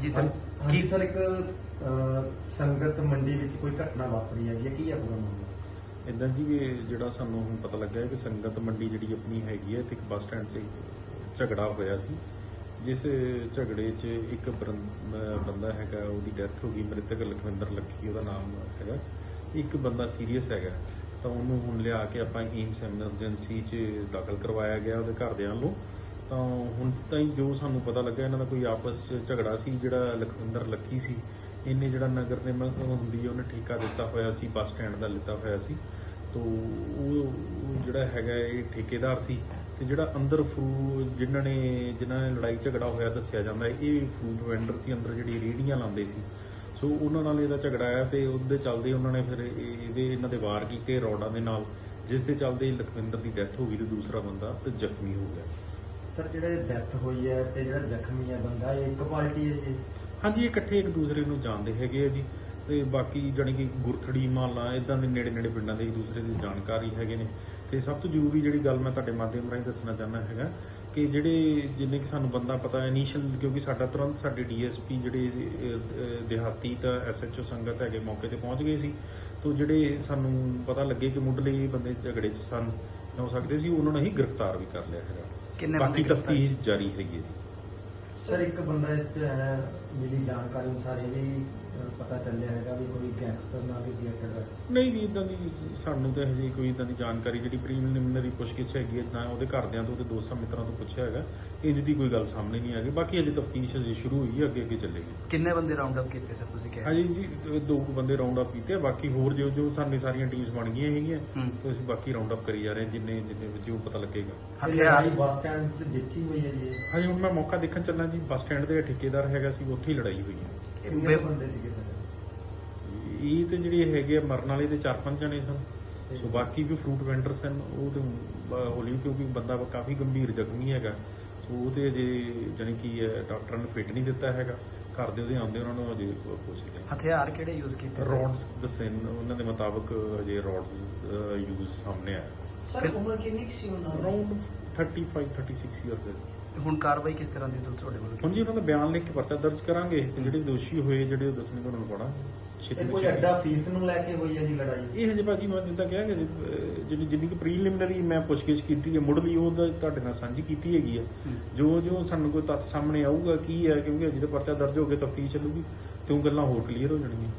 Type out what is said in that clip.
ਜੀ ਸਰ, ਕੀ ਸਰ ਇੱਕ ਸੰਗਤ ਮੰਡੀ ਵਿੱਚ ਕੋਈ ਘਟਨਾ ਵਾਪਰੀ ਹੈਗੀ ਹੈ? ਕੀ ਹੈ ਪੂਰਾ ਮਾਮਲਾ? ਇਦਾਂ ਜੀ ਕਿ ਜਿਹੜਾ ਸਾਨੂੰ ਹੁਣ ਪਤਾ ਲੱਗਾ ਹੈ ਕਿ ਸੰਗਤ ਮੰਡੀ ਜਿਹੜੀ ਆਪਣੀ ਹੈਗੀ ਹੈ ਤੇ ਇੱਕ ਬੱਸ ਸਟੈਂਡ 'ਚ ਝਗੜਾ ਹੋਇਆ ਸੀ ਜਿਸ ਝਗੜੇ 'ਚ ਇੱਕ ਬੰਦਾ ਹੈਗਾ ਉਹਦੀ ਡੈਥ ਹੋ ਗਈ ਮ੍ਰਿਤਕ ਲਖਵਿੰਦਰ ਲੱਖੀ ਉਹਦਾ ਨਾਮ ਹੈਗਾ। ਇੱਕ ਬੰਦਾ ਸੀਰੀਅਸ ਹੈਗਾ ਤਾਂ ਉਹਨੂੰ ਹੁਣ ਲਿਆ ਕੇ ਆਪਾਂ ਏਮਸ ਐਮਰਜੈਂਸੀ 'ਚ ਦਾਖਲ ਕਰਵਾਇਆ ਗਿਆ ਉਹਦੇ ਘਰਦਿਆਂ ਵੱਲੋਂ। ਤਾਂ ਹੁਣ ਤਾਂ ਹੀ ਜੋ ਸਾਨੂੰ ਪਤਾ ਲੱਗਾ ਇਹਨਾਂ ਦਾ ਕੋਈ ਆਪਸ 'ਚ ਝਗੜਾ ਸੀ, ਜਿਹੜਾ ਲਖਵਿੰਦਰ ਲੱਕੀ ਸੀ, ਇਹਨੇ ਜਿਹੜਾ ਨਗਰ ਨਿਗਮ ਹੁੰਦੀ ਹੈ ਉਹਨੇ ਠੇਕਾ ਦਿੱਤਾ ਹੋਇਆ ਸੀ, ਬੱਸ ਸਟੈਂਡ ਦਾ ਲਿੱਤਾ ਹੋਇਆ ਸੀ। ਤੋ ਉਹ ਜਿਹੜਾ ਹੈਗਾ ਇਹ ਠੇਕੇਦਾਰ ਸੀ ਤੇ ਜਿਹੜਾ ਅੰਦਰ ਫਰੂ, ਜਿਨ੍ਹਾਂ ਨੇ ਜਿਨ੍ਹਾਂ ਨੇ ਲੜਾਈ ਝਗੜਾ ਹੋਇਆ ਦੱਸਿਆ ਜਾਂਦਾ ਇਹ ਫੂਡ ਵੈਂਡਰ ਸੀ, ਅੰਦਰ ਜਿਹੜੀ ਰੇਹੜੀਆਂ ਲਾਉਂਦੇ ਸੀ। ਸੋ ਉਹਨਾਂ ਨਾਲ ਇਹਦਾ ਝਗੜਾ ਆਇਆ ਤੇ ਉਹਦੇ ਚੱਲਦੇ ਉਹਨਾਂ ਨੇ ਫਿਰ ਇਹ- ਇਹਦੇ, ਇਹਨਾਂ ਦੇ ਵਾਰ ਕੀਤੇ ਰੌਡਾਂ ਦੇ ਨਾਲ, ਜਿਸ ਦੇ ਚੱਲਦੇ ਲਖਵਿੰਦਰ ਦੀ ਡੈਥ ਹੋ ਗਈ ਤੇ ਦੂਸਰਾ ਬੰਦਾ ਤੇ ਜ਼ਖਮੀ ਹੋ ਗਿਆ। ਸਰ ਜਿਹੜੇ ਡੈਥ ਹੋਈ ਹੈ ਤੇ ਜਿਹੜਾ ਜ਼ਖਮੀ ਹੈ ਬੰਦਾ ਇਹ ਇੱਕ ਪਾਰਟੀ ਹੈ ਜੀ? ਹਾਂਜੀ ਇਹ ਇਕੱਠੇ ਇੱਕ ਦੂਸਰੇ ਨੂੰ ਜਾਣਦੇ ਹੈਗੇ ਆ ਜੀ। ਤੇ ਬਾਕੀ ਜਾਣੀ ਕਿ ਗੁਰਥੜੀ ਮਾਲਾ ਇਦਾਂ ਦੇ ਨੇੜੇ ਨੇੜੇ ਪਿੰਡਾਂ ਦੇ ਇੱਕ ਦੂਸਰੇ ਦੀ ਜਾਣਕਾਰੀ ਹੈਗੇ ਨੇ। ਤੇ ਸਭ ਤੋਂ ਜ਼ਰੂਰੀ ਜਿਹੜੀ ਗੱਲ ਮੈਂ ਤੁਹਾਡੇ ਮਾਧਿਅਮ ਰਾਹੀਂ ਦੱਸਣਾ ਚਾਹੁੰਦਾ ਹੈਗਾ ਕਿ ਜਿਹੜੇ ਜਿੰਨੇ ਕਿ ਸਾਨੂੰ ਬੰਦਾ ਪਤਾ ਹੈ ਇਨੀਸ਼ੀਅਲ ਕਿਉਂਕਿ ਸਾਡਾ ਤੁਰੰਤ ਸਾਡੇ ਡੀਐਸਪੀ ਜਿਹੜੇ ਅਹ, ਦਿਹਾਤੀ ਤਾਂ ਐਸਐਚਓ ਸੰਗਤ ਹੈਗੇ ਮੌਕੇ ਤੇ ਪਹੁੰਚ ਗਏ ਸੀ। ਤੋਂ ਜਿਹੜੇ ਸਾਨੂੰ ਪਤਾ ਲੱਗੇ ਕਿ ਮੁੱਢਲੇ ਇਹ ਬੰਦੇ ਝਗੜੇ 'ਚ ਸਨ ਹੋ ਸਕਦੇ ਸੀ ਉਹਨਾਂ ਨੂੰ ਹੀ ਗ੍ਰਿਫਤਾਰ ਵੀ ਕਰ ਲਿਆ ਹੈਗਾ। ਕਿੰਨੇ ਬਾਕੀ ਬੰਦੇ ਗ੍ਰਿਫਤਾਰ? ਤਫਤੀਸ਼ ਜਾਰੀ ਹੈਗੀ ਹੈ ਸਰ ਇੱਕ ਬੰਦਾ ਇਸ ਚ ਹੈ ਮਿਲੀ ਜਾਣਕਾਰੀ ਅਨੁਸਾਰ ਇਹ ਵੀ ਪਤਾ ਚੱਲਿਆ ਹੈਗਾ ਵੀ ਕੋਈ ਗੈਂਗਸਟਰ ਨਾਲ ਵੀ ਰਿਲੇਟਡ ਹੈ ਨਹੀਂ ਜੀ ਇਦਾਂ ਦੀ ਸਾਨੂੰ ਤਾਂ ਹਜੇ ਕੋਈ ਇਦਾਂ ਦੀ ਜਾਣਕਾਰੀ ਜਿਹੜੀ ਪ੍ਰੀਲਿਮਿਨਰੀ ਪੁੱਛਗਿੱਛ ਹੈਗੀ ਹੈ ਨਾ ਉਹਦੇ ਘਰਦਿਆਂ ਤੋਂ ਤੇ ਦੋਸਤਾਂ ਮਿੱਤਰਾਂ ਤੋਂ ਪੁੱਛਿਆ ਹੈਗਾ ਇੰਜ ਦੀ ਕੋਈ ਗੱਲ ਸਾਹਮਣੇ ਨਹੀਂ ਆ ਗਈ। ਬਾਕੀ ਹਜੇ ਤਫਤੀਸ਼ ਹਜੇ ਸ਼ੁਰੂ ਹੋਈ ਹੈ ਅੱਗੇ ਅੱਗੇ ਚੱਲੇਗੀ। ਕਿੰਨੇ ਬੰਦੇ ਰਾਉਂਡ ਅਪ ਕੀਤੇ ਸਰ ਤੁਸੀਂ ਕਿਹਾ? ਹਾਂਜੀ ਜੀ ਦੋ ਕੁ ਬੰਦੇ ਰਾਉਂਡ ਅਪ ਕੀਤੇ ਆ, ਬਾਕੀ ਹੋਰ ਜੋ ਜੋ ਸਾਡੀ ਸਾਰੀਆਂ ਟੀਮਸ ਬਣ ਗਈਆਂ ਹੈਗੀਆਂ। ਤੇ ਅਸੀਂ ਬਾਕੀ ਰਾਉਂਡ ਅਪ ਕਰੀ ਜਾ ਰਹੇ ਹਾਂ ਜਿੰਨੇ ਜਿੰਨੇ ਵਿੱਚ ਉਹ ਪਤਾ ਲੱਗੇਗਾ। ਹਥਿਆਰ? ਬੱਸ ਸਟੈਂਡ ਵਿੱਚ ਹੀ ਹੋਈ ਹੈ ਜੀ? ਹਾਂਜੀ ਹੁਣ ਮੈਂ ਮੌਕਾ ਦੇਖਣ ਚੱਲਾਂ ਜੀ। ਬੱਸ ਸਟੈਂਡ ਦੇ ਠੇਕੇਦਾਰ ਹੈਗਾ ਸੀ ਉੱਥੇ ਹੀ ਲੜਾਈ ਹੋਈ ਹੈ। ਕਿੰਨੇ ਬੰਦੇ ਸੀਗੇ ਸਰ ਇਹ ਤੇ ਜਿਹੜੇ ਹੈਗੇ ਆ ਮਰਨ ਵਾਲੇ ਤੇ ਚਾਰ ਪੰਜ ਜਣੇ ਸਨ। ਸੋ ਬਾਕੀ ਵੀ ਫਰੂਟ ਵੈਂਡਰ ਸਨ ਉਹ ਤੇ ਹੌਲੀ ਕਿਉਂਕਿ ਬੰਦਾ ਕਾਫੀ ਗੰਭੀਰ ਜ਼ਖਮੀ ਹੈਗਾ। ਸੋ ਉਹ ਤੇ ਅਜੇ ਜਾਣੀ ਕਿ ਡਾਕਟਰਾਂ ਨੇ ਫਿੱਟ ਨਹੀਂ ਦਿੱਤਾ ਹੈਗਾ। ਘਰ ਦੇ ਉਹਦੇ ਆਉਂਦੇ ਉਹਨਾਂ ਨੂੰ ਅਜੇ ਪੁੱਛ ਰਹੇ ਹਥਿਆਰ ਕਿਹੜੇ ਯੂਜ਼ ਕੀਤੇ ਸਰ? ਰੋਡਸ ਦੱਸੇ ਉਹਨਾਂ ਦੇ ਮੁਤਾਬਕ ਅਜੇ ਰੋਡਸ ਯੂਜ਼ ਸਾਹਮਣੇ ਆਇਆ। ਫਿਰ- ਉਮਰ ਕਿੰਨੀ ਸੀ ਉਹਨਾਂ ਦੀ? ਅਰਾਊਂਡ 35 36 ਇਅਰਸ ਹੈ ਹੁਣ ਕਾਰਵਾਈ ਕਿਸ ਤਰ੍ਹਾਂ ਦੀ ਤੁ- ਤੁਹਾਡੇ ਵੱਲੋਂ? ਹੁਣ ਜੀ ਉਹਨਾਂ ਦਾ ਬਿਆਨ ਲਿਖ ਕੇ ਪਰਚਾ ਦਰਜ ਕਰਾਂਗੇ ਤੇ ਜਿਹੜੇ ਦੋਸ਼ੀ ਹੋਏ ਜਿਹੜੇ ਉਹ ਦੱਸਣਗੇ ਉਹਨਾਂ ਨੂੰ ਪੜਾ ਇਹ ਕੋਈ ਅੱਡਾ ਫੀਸ ਨੂੰ ਲੈ ਕੇ ਹੋਈ ਹੈ ਜੀ ਲੜਾਈ? ਇਹ ਹਜੇ ਭਾਜੀ ਮੈਂ ਜਿੱਦਾਂ ਕਿਹਾ ਕਿ ਅਹ, ਜਿਹੜੀ ਜਿੰਨੀ ਕਿ ਪ੍ਰੀਲਿਮਿਨਰੀ ਮੈਂ ਪੁੱਛਗਿੱਛ ਕੀਤੀ ਹੈ ਮੁੱਢਲੀ ਉਹ ਤਾਂ ਤੁਹਾਡੇ ਨਾਲ ਸਾਂਝੀ ਕੀਤੀ ਹੈਗੀ ਹੈ। ਜੋ ਜੋ ਸਾਨੂੰ ਕੋਈ ਤੱਥ ਸਾਹਮਣੇ ਆਊਗਾ ਕੀ ਹੈ ਕਿਉਂਕਿ ਅਜੇ ਤਾਂ ਪਰਚਾ ਦਰਜ ਹੋ ਕੇ ਤਫਤੀਸ਼ ਚੱਲੂਗੀ? ਤੇ ਉਹ ਗੱਲਾਂ ਹੋਰ ਕਲੀਅਰ ਹੋ ਜਾਣਗੀਆਂ।